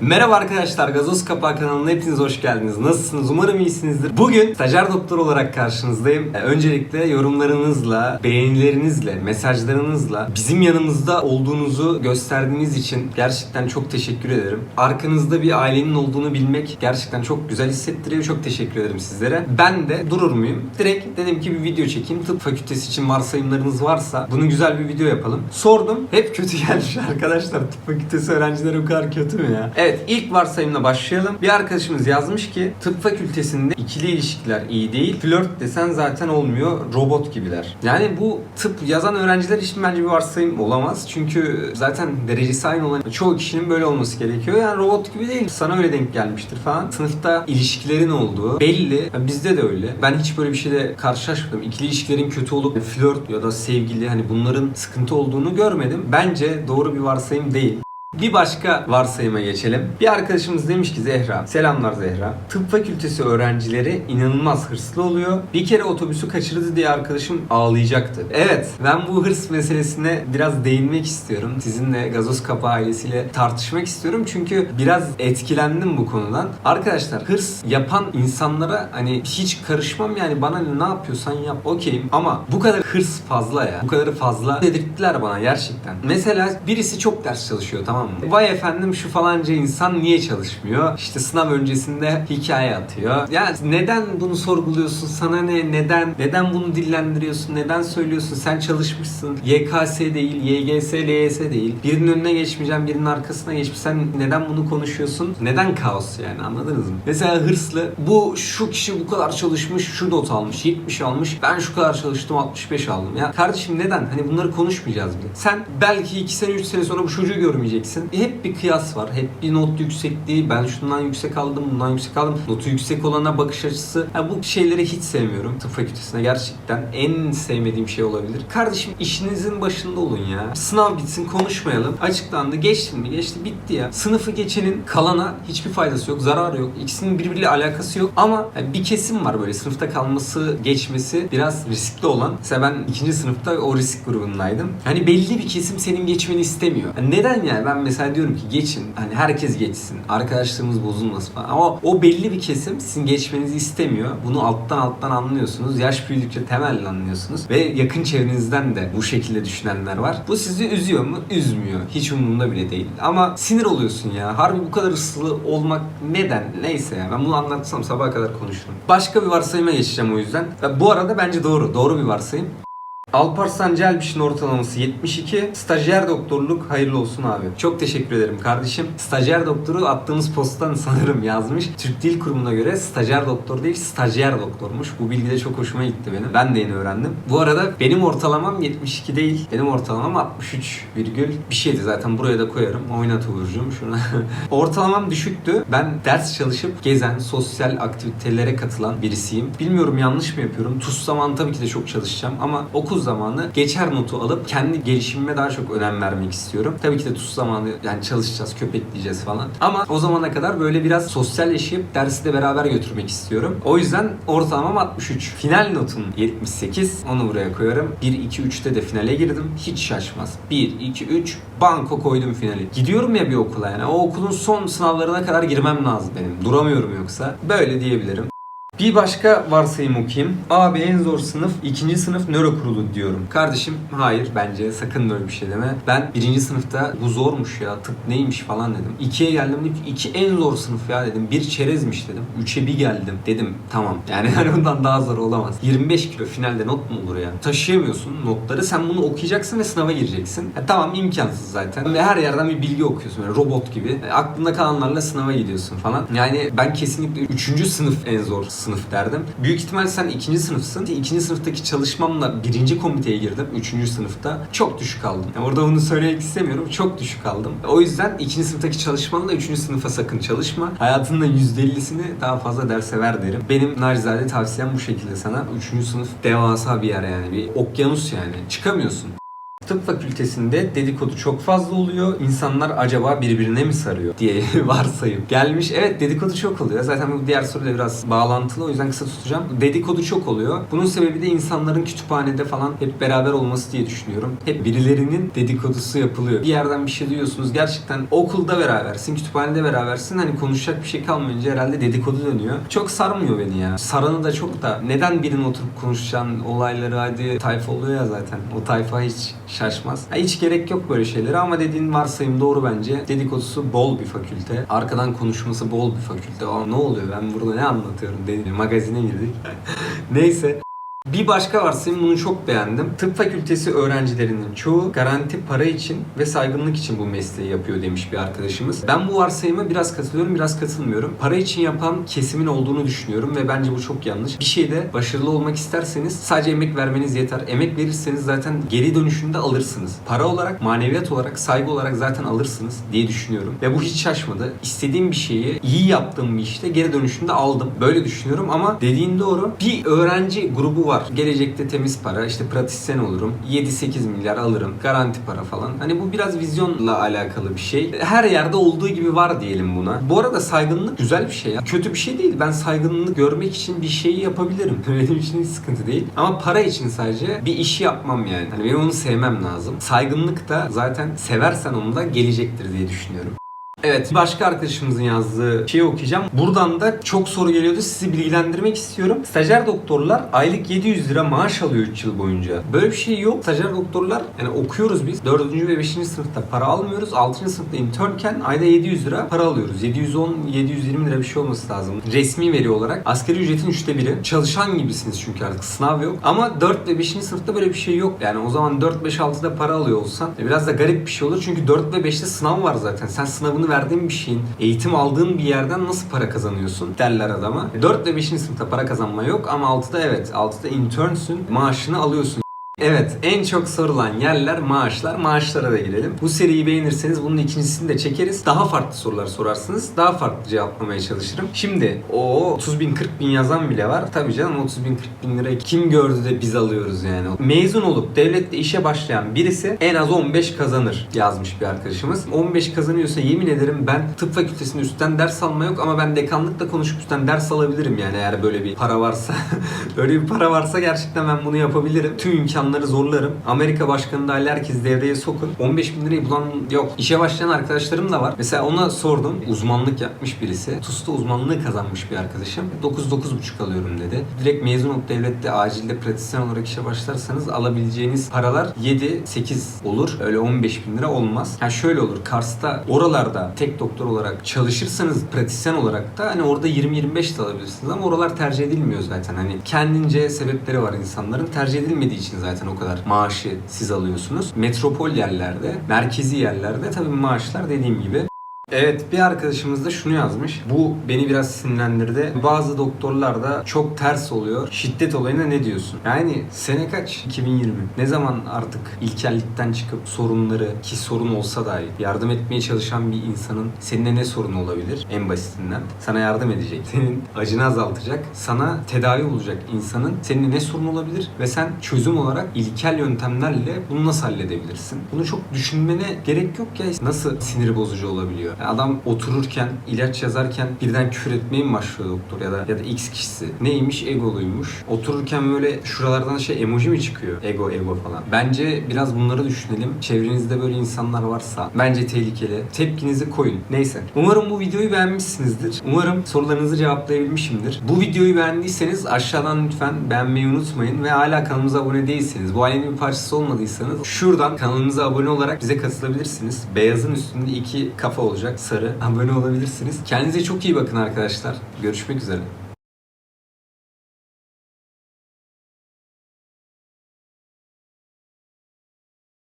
Merhaba arkadaşlar, Gazoz Kapağı kanalına hepiniz hoş geldiniz. Nasılsınız? Umarım iyisinizdir. Bugün stajyer doktor olarak karşınızdayım. Ee, Öncelikle yorumlarınızla, beğenilerinizle, mesajlarınızla bizim yanımızda olduğunuzu gösterdiğiniz için gerçekten çok teşekkür ederim. Arkanızda bir ailenin olduğunu bilmek gerçekten çok güzel hissettiriyor. Çok teşekkür ederim sizlere. Ben de durur muyum? Direkt dedim ki bir video çekeyim. Tıp fakültesi için varsayımlarınız varsa bunu güzel bir video yapalım. Sordum. Hep kötü gelmiş arkadaşlar. Tıp fakültesi öğrencileri bu kadar kötü mü ya? Evet ilk varsayımla başlayalım. Bir arkadaşımız yazmış ki tıp fakültesinde ikili ilişkiler iyi değil. Flört desen zaten olmuyor. Robot gibiler. Yani bu tıp yazan öğrenciler için bence bir varsayım olamaz. Çünkü zaten derecesi aynı olan çoğu kişinin böyle olması gerekiyor. Yani robot gibi değil. Sana öyle denk gelmiştir falan. Sınıfta ilişkilerin olduğu belli. Yani bizde de öyle. Ben hiç böyle bir şeyle karşılaşmadım. İkili ilişkilerin kötü olup flört ya da sevgili hani bunların sıkıntı olduğunu görmedim. Bence doğru bir varsayım değil. Bir başka varsayıma geçelim. Bir arkadaşımız demiş ki Zehra, selamlar Zehra. Tıp fakültesi öğrencileri inanılmaz hırslı oluyor. Bir kere otobüsü kaçırdı diye arkadaşım ağlayacaktı. Evet, ben bu hırs meselesine biraz değinmek istiyorum. Sizinle Gazoz Kapağı ailesiyle tartışmak istiyorum. Çünkü biraz etkilendim bu konudan. Arkadaşlar hırs yapan insanlara hani hiç karışmam yani bana ne yapıyorsan yap okeyim ama bu kadar hırs fazla ya. Bu kadarı fazla dedirttiler bana gerçekten. Mesela birisi çok ders çalışıyor tamam mı? Vay efendim şu falanca insan niye çalışmıyor? İşte sınav öncesinde hikaye atıyor. Ya neden bunu sorguluyorsun? Sana ne? Neden? Neden bunu dillendiriyorsun? Neden söylüyorsun? Sen çalışmışsın. YKS değil, YGS, LYS değil. Birinin önüne geçmeyeceğim, birinin arkasına geçmiş. Sen neden bunu konuşuyorsun? Neden kaos yani anladınız mı? Mesela hırslı bu şu kişi bu kadar çalışmış, şu not almış, 70 almış. Ben şu kadar çalıştım, 65 aldım. Ya kardeşim neden? Hani bunları konuşmayacağız bile. Sen belki 2 sene 3 sene sonra bu çocuğu görmeyeceksin. Hep bir kıyas var. Hep bir not yüksekliği. Ben şundan yüksek aldım, bundan yüksek aldım. Notu yüksek olana bakış açısı. Ya bu şeyleri hiç sevmiyorum. Tıp fakültesine gerçekten en sevmediğim şey olabilir. Kardeşim işinizin başında olun ya. Sınav bitsin konuşmayalım. Açıklandı. Geçtin mi? Geçti. Bitti ya. Sınıfı geçenin kalana hiçbir faydası yok. Zararı yok. İkisinin birbiriyle alakası yok. Ama yani bir kesim var böyle sınıfta kalması, geçmesi biraz riskli olan. Mesela ben ikinci sınıfta o risk grubundaydım. Hani belli bir kesim senin geçmeni istemiyor. Yani neden yani? Ben mesela diyorum ki geçin. Hani herkes geçsin. Arkadaşlığımız bozulmasın falan. Ama o belli bir kesim sizin geçmenizi istemiyor. Bunu alttan alttan anlıyorsunuz. Yaş büyüdükçe temelli anlıyorsunuz. Ve yakın çevrenizden de bu şekilde düşünenler var. Bu sizi üzüyor mu? Üzmüyor. Hiç umurumda bile değil. Ama sinir oluyorsun ya. Harbi bu kadar ıslı olmak neden? Neyse ya. Ben bunu anlatsam sabaha kadar konuşurum. Başka bir varsayıma geçeceğim o yüzden. Bu arada bence doğru. Doğru bir varsayım. Alparslan Celbiş'in ortalaması 72. Stajyer doktorluk hayırlı olsun abi. Çok teşekkür ederim kardeşim. Stajyer doktoru attığımız posttan sanırım yazmış. Türk Dil Kurumu'na göre stajyer doktor değil stajyer doktormuş. Bu bilgi de çok hoşuma gitti benim. Ben de yeni öğrendim. Bu arada benim ortalamam 72 değil. Benim ortalamam 63 virgül bir şeydi zaten buraya da koyarım. Oynat Uğurcuğum şuna. Ortalamam düşüktü. Ben ders çalışıp gezen, sosyal aktivitelere katılan birisiyim. Bilmiyorum yanlış mı yapıyorum. TUS zamanı tabii ki de çok çalışacağım ama okul zamanı geçer notu alıp kendi gelişimime daha çok önem vermek istiyorum. Tabii ki de TUS zamanı yani çalışacağız, köpekleyeceğiz falan. Ama o zamana kadar böyle biraz sosyal yaşayıp dersi de beraber götürmek istiyorum. O yüzden ortalamam 63. Final notum 78. Onu buraya koyarım. 1, 2, 3'te de finale girdim. Hiç şaşmaz. 1, 2, 3 banko koydum finali. Gidiyorum ya bir okula yani. O okulun son sınavlarına kadar girmem lazım benim. Duramıyorum yoksa. Böyle diyebilirim. Bir başka varsayım okuyayım. Abi en zor sınıf ikinci sınıf nöro kurulu diyorum. Kardeşim hayır bence sakın böyle bir şey deme. Ben birinci sınıfta bu zormuş ya tıp neymiş falan dedim. İkiye geldim dedim ki iki en zor sınıf ya dedim. Bir çerezmiş dedim. Üçe bir geldim. Dedim tamam yani hani bundan daha zor olamaz. 25 kilo finalde not mu olur ya? Taşıyamıyorsun notları. Sen bunu okuyacaksın ve sınava gireceksin. Ya tamam imkansız zaten. Ve her yerden bir bilgi okuyorsun böyle robot gibi. E, aklında kalanlarla sınava gidiyorsun falan. Yani ben kesinlikle üçüncü sınıf en zor sınıf derdim. Büyük ihtimal sen ikinci sınıfsın. İkinci sınıftaki çalışmamla birinci komiteye girdim. Üçüncü sınıfta. Çok düşük aldım. Yani orada bunu söylemek istemiyorum. Çok düşük aldım. O yüzden ikinci sınıftaki çalışmanla üçüncü sınıfa sakın çalışma. Hayatının %50'sini daha fazla derse ver derim. Benim nacizade tavsiyem bu şekilde sana. Üçüncü sınıf devasa bir yer yani. Bir okyanus yani. Çıkamıyorsun. Tıp fakültesinde dedikodu çok fazla oluyor. İnsanlar acaba birbirine mi sarıyor diye varsayıp gelmiş. Evet dedikodu çok oluyor. Zaten bu diğer soruyla biraz bağlantılı o yüzden kısa tutacağım. Dedikodu çok oluyor. Bunun sebebi de insanların kütüphanede falan hep beraber olması diye düşünüyorum. Hep birilerinin dedikodusu yapılıyor. Bir yerden bir şey duyuyorsunuz. Gerçekten okulda berabersin, kütüphanede berabersin. Hani konuşacak bir şey kalmayınca herhalde dedikodu dönüyor. Çok sarmıyor beni ya. Saranı da çok da. Neden birinin oturup konuşacağın olayları hadi tayfa oluyor ya zaten. O tayfa hiç şaşmaz. Ha, hiç gerek yok böyle şeylere ama dediğin varsayım doğru bence. Dedikodusu bol bir fakülte. Arkadan konuşması bol bir fakülte. Aa ne oluyor ben burada ne anlatıyorum dedi. Magazine girdik. Neyse. Bir başka varsayım bunu çok beğendim. Tıp fakültesi öğrencilerinin çoğu garanti para için ve saygınlık için bu mesleği yapıyor demiş bir arkadaşımız. Ben bu varsayıma biraz katılıyorum, biraz katılmıyorum. Para için yapan kesimin olduğunu düşünüyorum ve bence bu çok yanlış. Bir şeyde başarılı olmak isterseniz sadece emek vermeniz yeter. Emek verirseniz zaten geri dönüşünde alırsınız. Para olarak, maneviyat olarak, saygı olarak zaten alırsınız diye düşünüyorum. Ve bu hiç şaşmadı. İstediğim bir şeyi, iyi yaptığım bir işte geri dönüşünde aldım. Böyle düşünüyorum ama dediğin doğru. Bir öğrenci grubu var. Gelecekte temiz para, işte pratisyen olurum. 7-8 milyar alırım. Garanti para falan. Hani bu biraz vizyonla alakalı bir şey. Her yerde olduğu gibi var diyelim buna. Bu arada saygınlık güzel bir şey ya. Kötü bir şey değil. Ben saygınlık görmek için bir şeyi yapabilirim. Benim için hiç sıkıntı değil. Ama para için sadece bir işi yapmam yani. Hani benim onu sevmem lazım. Saygınlık da zaten seversen onu da gelecektir diye düşünüyorum. Evet, başka arkadaşımızın yazdığı şeyi okuyacağım. Buradan da çok soru geliyordu. Sizi bilgilendirmek istiyorum. Stajyer doktorlar aylık 700 lira maaş alıyor 3 yıl boyunca. Böyle bir şey yok. Stajyer doktorlar yani okuyoruz biz. 4. ve 5. sınıfta para almıyoruz. 6. sınıfta internken ayda 700 lira para alıyoruz. 710 720 lira bir şey olması lazım. Resmi veri olarak asgari ücretin üçte biri. Çalışan gibisiniz çünkü artık sınav yok. Ama 4 ve 5. sınıfta böyle bir şey yok. Yani o zaman 4 5 6'da para alıyor olsan e, biraz da garip bir şey olur. Çünkü 4 ve 5'te sınav var zaten. Sen sınavını verdiğin bir şeyin, eğitim aldığın bir yerden nasıl para kazanıyorsun derler adama. 4 ve 5. sınıfta para kazanma yok ama 6'da evet. 6'da internsün, maaşını alıyorsun. Evet, en çok sorulan yerler maaşlar. Maaşlara da girelim. Bu seriyi beğenirseniz bunun ikincisini de çekeriz. Daha farklı sorular sorarsınız. Daha farklı cevaplamaya çalışırım. Şimdi o 30 bin 40 bin yazan bile var. Tabii canım 30 bin 40 bin lirayı kim gördü de biz alıyoruz yani. Mezun olup devlette işe başlayan birisi en az 15 kazanır yazmış bir arkadaşımız. 15 kazanıyorsa yemin ederim ben tıp fakültesinde üstten ders alma yok ama ben dekanlıkla konuşup üstten ders alabilirim yani eğer böyle bir para varsa. böyle bir para varsa gerçekten ben bunu yapabilirim. Tüm imkanları zorlarım. Amerika başkanı dahil herkes devreye sokun. 15 bin lirayı bulan yok. İşe başlayan arkadaşlarım da var. Mesela ona sordum. Uzmanlık yapmış birisi. TUS'ta uzmanlığı kazanmış bir arkadaşım. 9-9,5 alıyorum dedi. Direkt mezun olup devlette acilde pratisyen olarak işe başlarsanız alabileceğiniz paralar 7-8 olur. Öyle 15 bin lira olmaz. Yani şöyle olur. Kars'ta oralarda tek doktor olarak çalışırsanız pratisyen olarak da hani orada 20-25 de alabilirsiniz ama oralar tercih edilmiyor zaten. Hani kendince sebepleri var insanların. Tercih edilmediği için zaten o kadar maaşı siz alıyorsunuz. Metropol yerlerde, merkezi yerlerde tabii maaşlar dediğim gibi Evet bir arkadaşımız da şunu yazmış. Bu beni biraz sinirlendirdi. Bazı doktorlar da çok ters oluyor. Şiddet olayına ne diyorsun? Yani sene kaç? 2020. Ne zaman artık ilkellikten çıkıp sorunları ki sorun olsa dahi yardım etmeye çalışan bir insanın seninle ne sorunu olabilir? En basitinden. Sana yardım edecek. Senin acını azaltacak. Sana tedavi bulacak insanın seninle ne sorun olabilir? Ve sen çözüm olarak ilkel yöntemlerle bunu nasıl halledebilirsin? Bunu çok düşünmene gerek yok ya. Nasıl sinir bozucu olabiliyor? Yani adam otururken, ilaç yazarken birden küfür etmeye mi başlıyor doktor ya da ya da X kişisi? Neymiş? Egoluymuş. Otururken böyle şuralardan şey emoji mi çıkıyor? Ego, ego falan. Bence biraz bunları düşünelim. Çevrenizde böyle insanlar varsa bence tehlikeli. Tepkinizi koyun. Neyse. Umarım bu videoyu beğenmişsinizdir. Umarım sorularınızı cevaplayabilmişimdir. Bu videoyu beğendiyseniz aşağıdan lütfen beğenmeyi unutmayın ve hala kanalımıza abone değilseniz, bu ailenin bir parçası olmadıysanız şuradan kanalımıza abone olarak bize katılabilirsiniz. Beyazın üstünde iki kafa olacak sarı. Abone olabilirsiniz. Kendinize çok iyi bakın arkadaşlar. Görüşmek üzere.